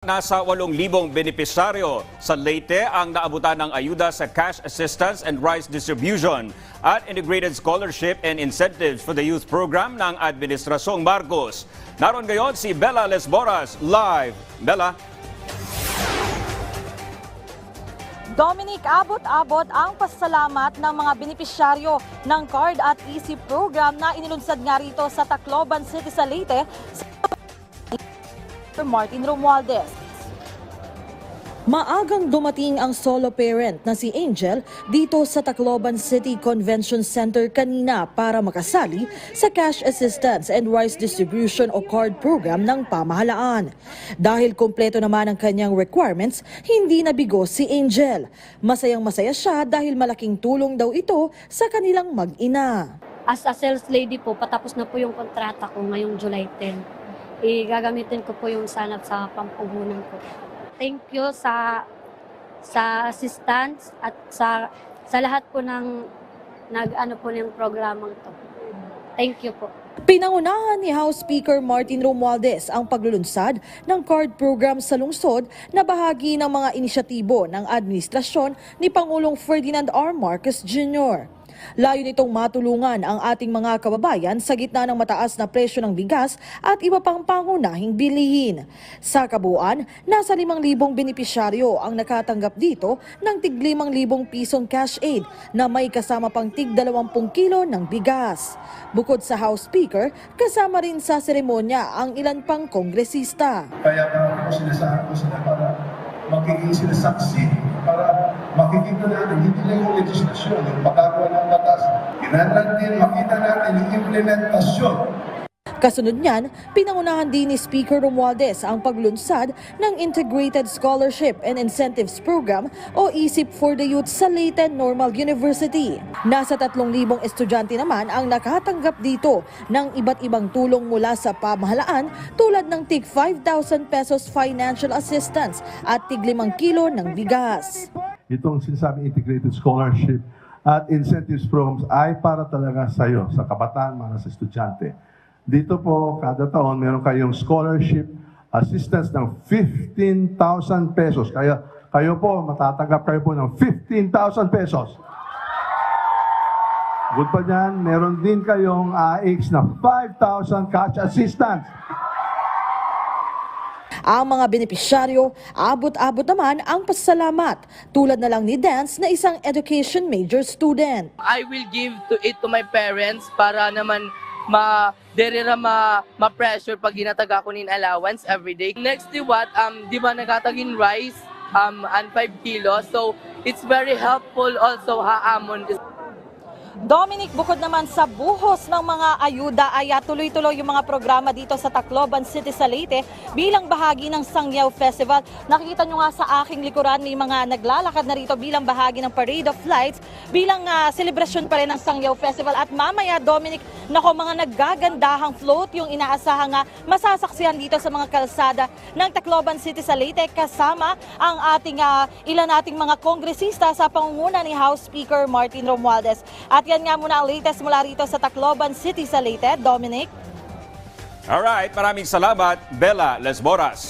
Nasa 8,000 benepisyaryo sa Leyte ang naabutan ng ayuda sa cash assistance and rice distribution at integrated scholarship and incentives for the youth program ng Administrasyong Marcos. Naroon ngayon si Bella Lesboras live. Bella? Dominic, abot-abot ang pasalamat ng mga benepisyaryo ng card at easy program na inilunsad nga rito sa Tacloban City sa Leyte sa Martin Romualdez. Maagang dumating ang solo parent na si Angel dito sa Tacloban City Convention Center kanina para makasali sa cash assistance and rice distribution o card program ng pamahalaan. Dahil kumpleto naman ang kanyang requirements, hindi nabigo si Angel. Masayang masaya siya dahil malaking tulong daw ito sa kanilang mag-ina. As a sales lady po, patapos na po yung kontrata ko ngayong July 10. Igagamitin ko po yung sanat sa pampuhunan ko. Thank you sa sa assistance at sa sa lahat po ng nag-ano po ng programang to. Thank you po. Pinangunahan ni House Speaker Martin Romualdez ang paglulunsad ng card program sa lungsod na bahagi ng mga inisyatibo ng administrasyon ni Pangulong Ferdinand R. Marcos Jr. Layo nitong matulungan ang ating mga kababayan sa gitna ng mataas na presyo ng bigas at iba pang pangunahing bilihin. Sa kabuuan, nasa 5,000 benepisyaryo ang nakatanggap dito ng tig 5,000 pisong cash aid na may kasama pang tig 20 kilo ng bigas. Bukod sa House Speaker, kasama rin sa seremonya ang ilan pang kongresista. Kaya nga ako sinasabi ko sila para magiging sila saksi para makikita natin, hindi lang yung legislasyon, yung pagkagawa ng batas. Kinahanglan din makita natin yung implementasyon Kasunod niyan, pinangunahan din ni Speaker Romualdez ang paglunsad ng Integrated Scholarship and Incentives Program o ISIP for the Youth sa Leyte Normal University. Nasa 3,000 estudyante naman ang nakatanggap dito ng iba't ibang tulong mula sa pamahalaan tulad ng tig 5,000 pesos financial assistance at tig 5 kilo ng bigas. itong sinasabing integrated scholarship at incentives programs ay para talaga sa iyo, sa kabataan, mga sa estudyante. Dito po, kada taon, meron kayong scholarship assistance ng 15,000 pesos. Kaya kayo po, matatanggap kayo po ng 15,000 pesos. Good pa dyan, meron din kayong AX na 5,000 cash assistance. Ang mga benepisyaryo, abot-abot naman ang pasalamat tulad na lang ni Dance na isang education major student. I will give to it to my parents para naman ma derira ma ma pressure pag ginataga ko nin allowance every day. Next di what um di ba nagkatagin rice um and 5 kilos so it's very helpful also haamon Dominic, bukod naman sa buhos ng mga ayuda ay ah, tuloy-tuloy yung mga programa dito sa Tacloban City sa Leyte bilang bahagi ng Sangyaw Festival. Nakikita nyo nga sa aking likuran may mga naglalakad na rito bilang bahagi ng Parade of Lights bilang ah, selebrasyon pa rin ng Sangyaw Festival. At mamaya, Dominic, nako mga naggagandahang float yung inaasahan nga masasaksihan dito sa mga kalsada ng Tacloban City sa Leyte kasama ang ating ah, ilan nating mga kongresista sa pangunguna ni House Speaker Martin Romualdez. At yan nga muna ang latest mula rito sa Tacloban City sa Leyte. Dominic? Alright, maraming salamat Bella Lesboras.